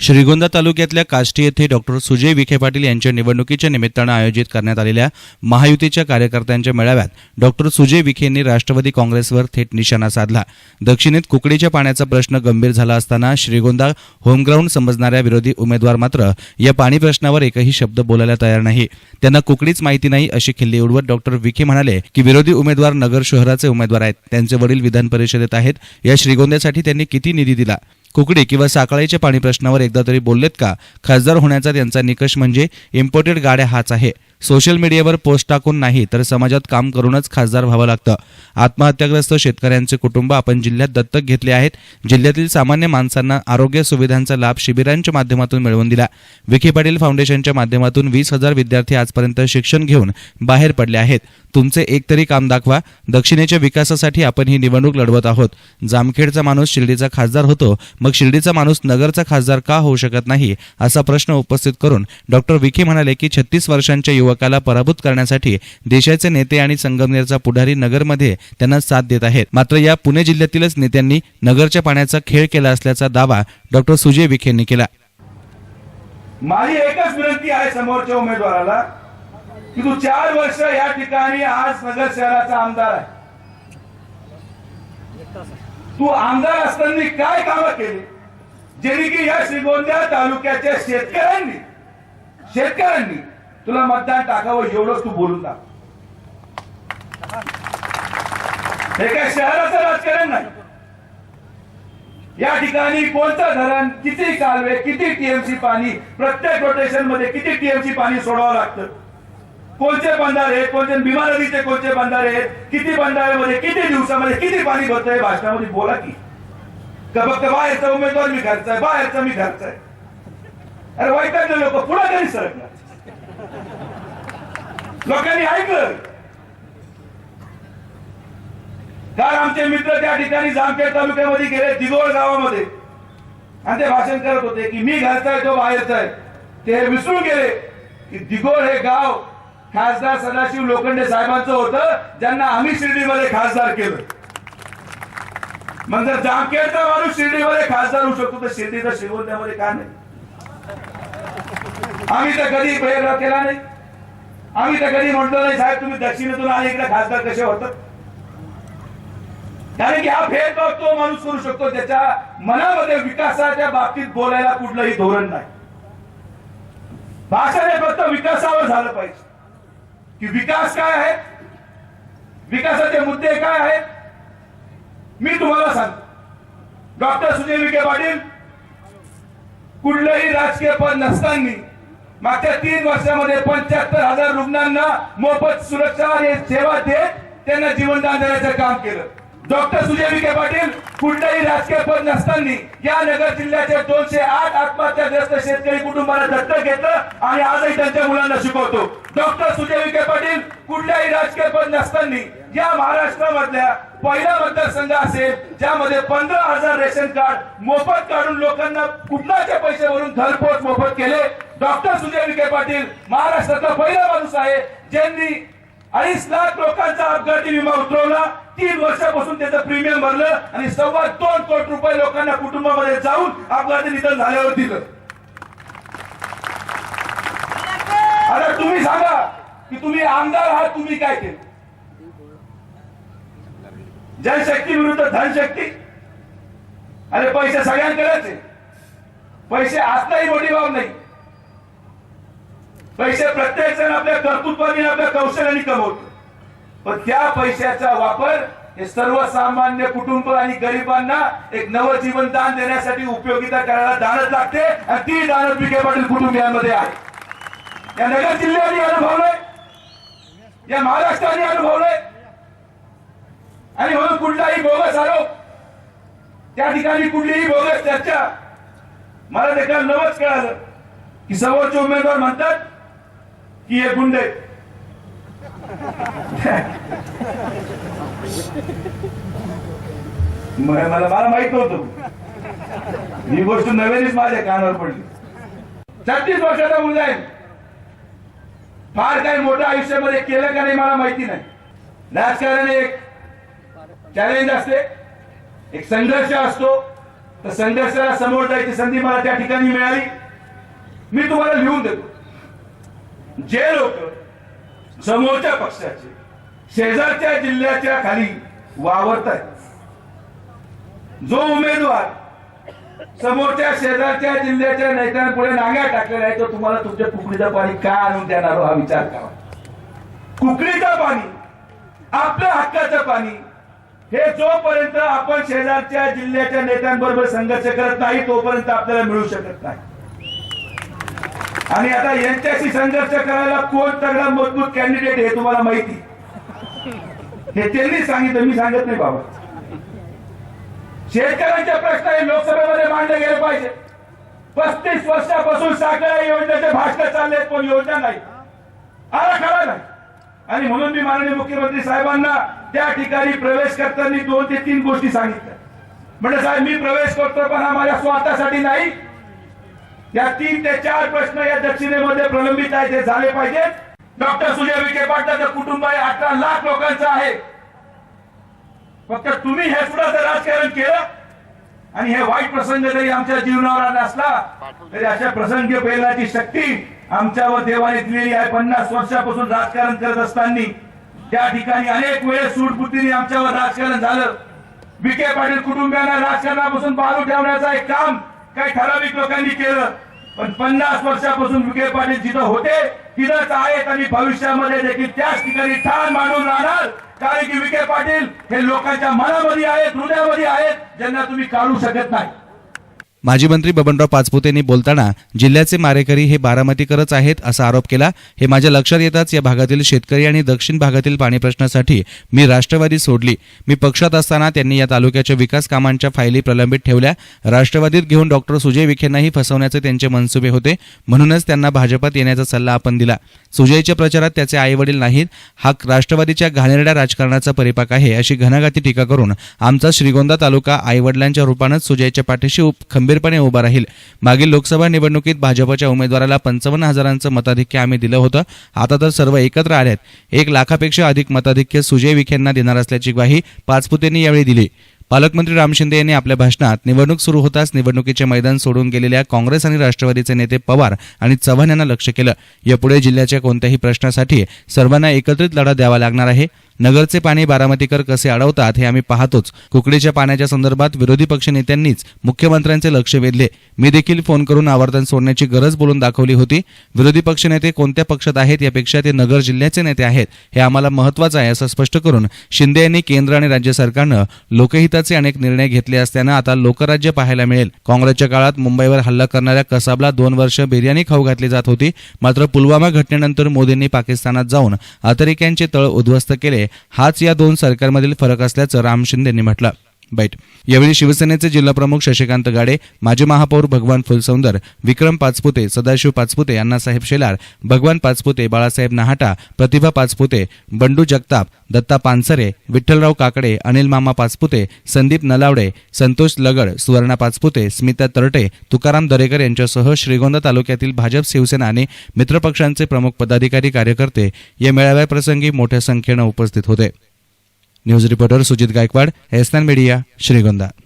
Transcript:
श्रीगोंदा तालुक्यातल्या काष्टी येथे डॉक्टर सुजय विखे पाटील यांच्या निवडणुकीच्या निमित्तानं आयोजित करण्यात आलेल्या महायुतीच्या कार्यकर्त्यांच्या मेळाव्यात डॉक्टर सुजय विखे यांनी राष्ट्रवादी काँग्रेसवर थेट निशाणा साधला. दक्षिणेत कुकडीच्या पाण्याचा प्रश्न गंभीर झाला असताना श्रीगोंदा होमग्राऊंड समजणाऱ्या विरोधी उमेदवार मात्र या पाणी प्रश्नावर एकही शब्द बोलायला तयार नाही. त्यांना कुकडीच माहिती नाही अशी खिल्ली उडवत डॉक्टर विखे म्हणाले की विरोधी उमेदवार नगर शहराचे उमेदवार आहेत. त्यांचे वडील विधान परिषदेत आहेत. या श्रीगोंद्यासाठी त्यांनी किती निधी दिला? कुकडी किंवा साखळीच्या पाणी प्रश्नावर एकदा तरी बोललेत का? खासदार होण्याचा त्यांचा निकष म्हणजे इम्पोर्टेड गाड्या हाच आहे. सोशल मीडियावर पोस्ट टाकून नाही तर समाजात काम करूनच खासदार व्हावं लागतं. आत्महत्याग्रस्त शेतकऱ्यांचे कुटुंब आपण जिल्ह्यात दत्तक घेतले आहेत. जिल्ह्यातील सामान्य माणसांना आरोग्य सुविधांचा लाभ शिबिरांच्या माध्यमातून मिळवून दिला. विखे पाटील फाउंडेशनच्या माध्यमातून वीस हजार विद्यार्थी आजपर्यंत शिक्षण घेऊन बाहेर पडले आहेत. तुमचे एक तरी काम दाखवा. दक्षिणेच्या विकासासाठी आपण ही निवडणूक लढवत आहोत. जामखेडचा माणूस शिर्डीचा खासदार होतो. मग शिर्डीचा माणूस नगरचा खासदार का होऊ शकत नाही असा प्रश्न उपस्थित करून डॉक्टर विखे म्हणाले की छत्तीस वर्षांच्या युवकाला पराभूत करण्यासाठी देशाचे नेते आणि संगमनेरचा पुढारी नगरमध्ये त्यांना साथ देत आहेत. मात्र या पुणे जिल्ह्यातीलच नेत्यांनी नगरच्या पाण्याचा खेळ केला असल्याचा दावा डॉक्टर सुजय विखे यांनी केला. माझी एकच विनंती आहे समोरच्या उमेदवाराला की तू चार वर्ष या ठिकाणी आज नगर शहराचा आमदार आहे. तू आमदार असताना काय कामं केली? जेणे की या श्रीगोंदा तालुक्याच्या शेतकऱ्यांनी शेतकऱ्यांनी तुला मतदान टाकावं एवढंच तू बोलून टाक. हे काय शहराचं राजकारण नाही. या ठिकाणी कोणतं धरण किती कालवे किती टीएमसी पाणी प्रत्येक रोटेशनमध्ये किती टीएमसी पाणी सोडावं लागतं? कोणते बंधारे आहेत कोणते भीमा नदीचे कोणते बंधारे आहेत किती बंधाऱ्यामध्ये किती दिवसामध्ये किती पाणी भरतंय भाषणामध्ये बोला की. का फक्त बाहेरचा उमेदवार मी घरचा आहे बाहेरचा मी घरचा आहे अरे वाईट लोक पुढे कधी सरकणार? लोकांनी ऐकलं काल आमचे मित्र त्या ठिकाणी जामखेड तालुक्यामध्ये गेले दिगोळ गावामध्ये. आणि ते भाषण करत होते की मी घरचा आहे तो बाहेरचा आहे. ते विसरून गेले की दिगोळ हे गाव खासदार सदाशिव लोखंडे साहेबांचं होतं ज्यांना आम्ही शिर्डीमध्ये खासदार केलं. मग जर जामखेडचा माणूस शिर्डीमध्ये खासदार होऊ शकतो तर शिर्डीचा शिरवण्यामध्ये का नाही? आम्ही तर कधी प्रयत्न केला नाही. आम्ही तर कधी म्हटलं नाही साहेब तुम्ही दक्षिणेतून आले इकडे खासदार कसे होतात? कारण की हा भेदभाव तो माणूस करू शकतो त्याच्या मनामध्ये विकासाच्या बाबतीत बोलायला कुठलंही धोरण नाही. भाषण हे फक्त विकासावर झालं पाहिजे. की विकास काय आहे? विकासाचे मुद्दे काय आहेत? मी तुम्हाला सांगतो. डॉक्टर सुजय विखे पाटील कुठलंही राजकीय पद नसताना मागच्या तीन वर्षामध्ये पंच्याहत्तर हजार रुग्णांना मोफत सुरक्षा आणि सेवा देत त्यांना जीवनदान देण्याचं काम केलं. डॉक्टर सुजय विखे पाटील कुठलाही राजकीय पद नसताना या नगर जिल्ह्याचे दोनशे आठ आत्महत्याग्रस्त शेतकरी कुटुंबाला दत्तक घेतलं आणि आजही त्यांच्या मुलांना शिकवतो. डॉक्टर सुजय विखे पाटील कुठल्याही राजकीय पद नसताना या महाराष्ट्रामधल्या पहिला मतदारसंघ असेल ज्यामध्ये पंधरा हजार रेशन कार्ड मोफत काढून लोकांना कुठलाचे पैसे भरून घरपोच मोफत केले डॉक्टर सुजय विखे पाटील महाराष्ट्रातला पहिला माणूस आहे ज्यांनी अडीच लाख लोकांचा अपघाती विमा उतरवला. तीन वर्षापासून त्याचं प्रीमियम भरलं आणि सव्वा दोन कोटी रुपये लोकांना कुटुंबामध्ये जाऊन अपघाती निधन झाल्यावर दिलं. आता तुम्ही सांगा की तुम्ही आमदार आहात तुम्ही काय केलं? जनशक्ती विरुद्ध धनशक्ती? अरे पैसे सगळ्यांकडेच आहे. पैसे असताही मोठी बाब नाही. पैसे प्रत्येक जण आपल्या कर्तृत्वाने आपल्या कौशल्याने कमवतो. पण त्या पैशाचा वापर हे सर्वसामान्य कुटुंब आणि गरिबांना एक नवजीवन दान देण्यासाठी उपयोगिता करायला दानच लागते आणि ती दानत विखे पाटील कुटुंबियांमध्ये आहे. या नगर जिल्ह्याने अनुभवलंय. या महाराष्ट्राने अनुभवलंय. आणि म्हणून कुठलाही बोगस आरोप त्या ठिकाणी कुठलीही बोगस चर्चा मला देखील नवच कळालं की सर्वोच्च उमेदवार म्हणतात की हे गुंड मला मला माहीत नव्हतं. ही गोष्ट नव्यानेच माझ्या कानावर पडली. छत्तीस वर्षाचा मुलगा आहे. फार काही मोठं आयुष्यामध्ये केलं का नाही मला माहिती नाही. राजकारण एक चॅलेंज असते. एक संघर्ष असतो. तर संघर्षाला समोर जायची संधी मला त्या ठिकाणी मिळाली. मी तुम्हाला लिहून देतो. जे लोक समोरच्या पक्षाचे शेजारच्या जिल्ह्याच्या खाली वावरत आहेत जो उमेदवार समोरच्या शेजारच्या जिल्ह्याच्या नेत्यांपुढे नांग्या टाकलेला आहे तो तुम्हाला तुमच्या कुकडीचं पाणी का आणून देणार हो हा विचार करा. कुकडीचं पाणी आपल्या हक्काचं पाणी हे जोपर्यंत आपण शेजारच्या जिल्ह्याच्या नेत्यांबरोबर संघर्ष करत नाही तोपर्यंत आपल्याला मिळू शकत नाही. आणि आता यांच्याशी संघर्ष करायला कोण तगडा मजबूत कॅन्डिडेट हे तुम्हाला माहिती हे त्यांनी सांगितलं मी सांगत नाही बाबा. शेतकऱ्यांचे प्रश्न हे लोकसभेमध्ये मांडले गेले पाहिजे. पस्तीस वर्षापासून साखर योजनेचे भाषण चालले पण योजना नाही. आराखडा नाही. आणि म्हणून मी माननीय मुख्यमंत्री साहेबांना त्या ठिकाणी प्रवेश करताना दोन ते तीन गोष्टी सांगितल्या. म्हणजे साहेब मी प्रवेश करतो पण हा माझ्या स्वार्थासाठी नाही या तीन ते चार प्रश्न या दक्षिणेमध्ये प्रलंबित आहे ते झाले पाहिजेत. डॉक्टर सुजय विखे पाटलाचं कुटुंब आहे अठरा लाख लोकांचं आहे. फक्त तुम्ही हे सुद्धा राजकारण केलं. आणि हे वाईट प्रसंग जरी आमच्या जीवनावर आला असला तरी अशा प्रसंगी पेरण्याची शक्ती आमच्यावर देवाने दिलेली आहे. पन्नास वर्षापासून राजकारण करत असताना त्या ठिकाणी अनेक वेळेस सूटबुद्धीने आमच्यावर राजकारण झालं. विखे पाटील कुटुंबियांना राजकारणापासून बाजू ठेवण्याचं एक काम काही ठराविक लोकांनी केलं? पण पन्नास वर्षापासून विखे पाटील जिथं होते तिथंच आहेत आणि भविष्यामध्ये देखील त्याच ठिकाणी ठाण मांडून राहणार. कारण की विखे पाटील हे लोकांच्या मनामध्ये आहेत हृदयामध्ये आहेत ज्यांना तुम्ही काढू शकत नाही. माजी मंत्री बबनराव पाचपुते यांनी बोलताना जिल्ह्याचे मारेकरी हे बारामतीकरच आहेत असा आरोप केला. हे माझ्या लक्षात येताच या भागातील शेतकरी आणि दक्षिण भागातील पाणी प्रश्नासाठी मी राष्ट्रवादी सोडली. मी पक्षात असताना त्यांनी या तालुक्याच्या विकास कामांच्या फायली प्रलंबित ठेवल्या. राष्ट्रवादीत घेऊन डॉक्टर सुजय विखेंनाही फसवण्याचे त्यांचे मनसुबे होते. म्हणूनच त्यांना भाजपात येण्याचा सल्ला आपण दिला. सुजयच्या प्रचारात त्याचे आईवडील नाहीत. हा राष्ट्रवादीच्या घाणेरड्या राजकारणाचा परिपाक आहे अशी घनाघाती टीका करून आमचा श्रीगोंदा तालुका आईवडिलांच्या रूपानंच सुजयच्या पाठीशी उप- खंबीरपणे उभा राहील. मागील लोकसभा निवडणुकीत भाजपच्या उमेदवाराला पंचावन्न हजारांचं मताधिक्य आम्ही दिलं होतं. आता तर सर्व एकत्र आल्यात एक लाखापेक्षा अधिक मताधिक्य सुजय विखेंना देणार असल्याची ग्वाही पाचपुतेंनी यावेळी दिली. पालकमंत्री राम शिंदे यांनी आपल्या भाषणात निवडणूक सुरू होताच निवडणुकीचे मैदान सोडून गेलेल्या काँग्रेस आणि राष्ट्रवादीचे नेते पवार आणि चव्हाण यांना लक्ष केलं. यापुढे जिल्ह्याच्या कोणत्याही प्रश्नासाठी सर्वांना एकत्रित लढा द्यावा लागणार आहे. नगरचे पाणी बारामतीकर कसे अडवतात हे आम्ही पाहतोच. कुकडीच्या पाण्याच्या संदर्भात विरोधी पक्षनेत्यांनीच मुख्यमंत्र्यांचे लक्ष वेधले. मी देखील फोन करून आवर्तन सोडण्याची गरज बोलून दाखवली होती. विरोधी पक्षनेते कोणत्या पक्षात आहेत यापेक्षा ते नगर जिल्ह्याचे नेते आहेत हे आम्हाला महत्वाचं आहे असं स्पष्ट करून शिंदे यांनी केंद्र आणि राज्य सरकारनं लोकहिताचे अनेक निर्णय घेतले असल्यानं आता लोकराज्य पाहायला मिळेल. काँग्रेसच्या काळात मुंबईवर हल्ला करणाऱ्या कसाबला दोन वर्ष बिर्याणी खाऊ घातली जात होती. मात्र पुलवामा घटनेनंतर मोदींनी पाकिस्तानात जाऊन अतिरेक्यांचे तळ उद्ध्वस्त केले. हाच या दोन सरकारमधील फरक असल्याचं राम शिंदेंनी म्हटलं बैठ यावेळी शिवसेनेचे जिल्हाप्रमुख शशिकांत गाडे माजी महापौर भगवान फुलसौंदर विक्रम पाचपुते सदाशिव पाचपुते अण्णासाहेब शेलार भगवान पाचपुते बाळासाहेब नहाटा प्रतिभा पाचपुते बंडू जगताप दत्ता पानसरे विठ्ठलराव काकडे अनिल मामा पाचपुते संदीप नलावडे संतोष लगड सुवर्णा पाचपुते स्मिता तरटे तुकाराम दरेकर यांच्यासह श्रीगोंदा तालुक्यातील भाजप शिवसेना आणि मित्रपक्षांचे प्रमुख पदाधिकारी कार्यकर्ते या मेळाव्याप्रसंगी मोठ्या संख्येनं उपस्थित होते. न्यूज रिपोर्टर सुजित गायकवाड एसनान मीडिया श्रीगोंदा.